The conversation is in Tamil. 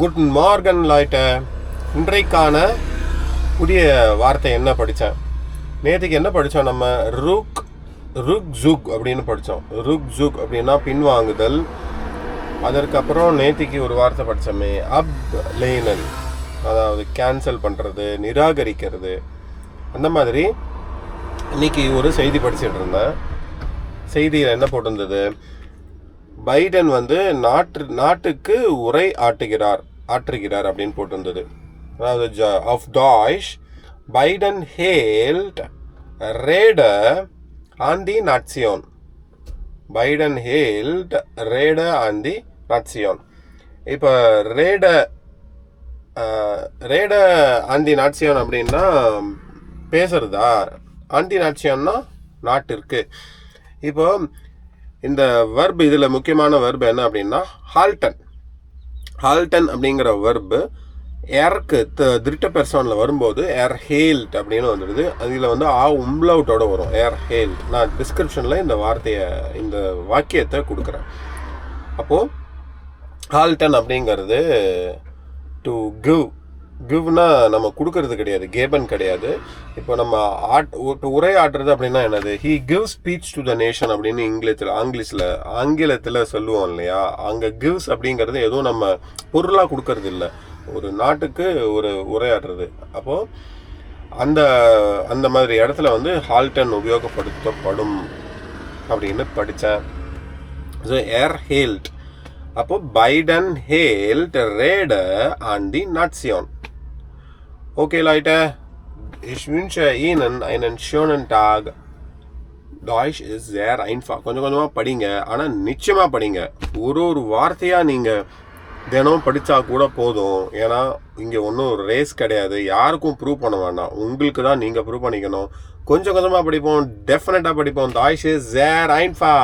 குட் மார்கன் லாய்ட்ட இன்றைக்கான புதிய வார்த்தை என்ன படித்தேன்? நேற்றுக்கு என்ன படித்தோம் நம்ம? ருக் ருக் ஜுக் அப்படின்னு படித்தோம். ருக் ஜுக் அப்படின்னா பின்வாங்குதல். அதற்கப்புறம் நேற்றுக்கு ஒரு வார்த்தை படித்தோமே அப் லேனல் அதாவது கேன்சல் பண்ணுறது நிராகரிக்கிறது. அந்த மாதிரி இன்னைக்கு ஒரு செய்தி படிச்சுட்டு இருந்தேன். செய்தியில் என்ன போட்டிருந்தது? பைடன் வந்து நாட்டு நாட்டுக்கு உரை ஆட்டுகிறார் ஆற்றுகிறார் அப்படின்னு போட்டிருந்தது. அதாவது ஆஃப் டாய்ஷ் பைடன் ஹேல்ட் ரேட ஆன் தி நாட்சியோன் பைடன் ஹேல்ட் ரேட ஆன் தி நாட்சியோன் இப்போ ரேட ரேட ஆண்டி நாட்சியான் அப்படின்னா பேசுறதா? ஆண்டி நாட்சியான்னா நாட்டிற்கு. இப்போ இந்த வர்பு இதில் முக்கியமான வர்ப் என்ன அப்படின்னா ஹால்டன் ஹால்டன் அப்படிங்கிற வர்பு ஏர்க்கு திருட்ட பெர்சானில் வரும்போது ஏர் ஹேல்ட் அப்படின்னு வந்துடுது. அதில் வந்து ஆ உம்லவுட்டோட வரும். ஏர் ஹேல்ட் நான் டிஸ்கிரிப்ஷனில் இந்த வார்த்தையை இந்த வாக்கியத்தை கொடுக்குறேன். அப்போது ஹால்டன் அப்படிங்கிறது டு கிவ் கிவ்னா நம்ம கொடுக்கறது கிடையாது கேபன் கிடையாது. இப்போ நம்ம ஆட் உரை உரையாடுறது அப்படின்னா என்னது? He give speech to the nation அப்படின்னு இங்கிலீஷில் ஆங்கிலீஷில் ஆங்கிலத்தில் சொல்லுவோம் இல்லையா? அங்கே கிவ்ஸ் அப்படிங்கிறது எதுவும் நம்ம பொருளாக கொடுக்கறது இல்லை. ஒரு நாட்டுக்கு ஒரு உரையாடுறது. அப்போது அந்த அந்த மாதிரி இடத்துல வந்து ஹால்டன் உபயோகப்படுத்தப்படும் அப்படின்னு படித்தேன் ஸோ ஏர் ஹேல்ட் அப்போ பைடன் ஹேல்ட் ரேட ஆன் தி நாட்சியோன் Okay, Leute, ich wünsche Ihnen einen schönen Tag. Deutsch ist sehr einfach. கொஞ்சம் கொஞ்சமாக படிங்க. ஆனால் நிச்சயமாக படிங்க. ஒரு ஒரு வார்த்தையாக நீங்கள் தினம் படித்தா கூட போதும். ஏன்னா இங்கே ஒன்றும் ரேஸ் கிடையாது. யாருக்கும் ப்ரூவ் பண்ண வேண்டாம். உங்களுக்கு தான் நீங்கள் ப்ரூவ் பண்ணிக்கணும். கொஞ்சம் கொஞ்சமாக படிப்போம். டெஃபினட்டாக படிப்போம். தாய்ஷ் இஸ் சேர் ஐன்ஃபா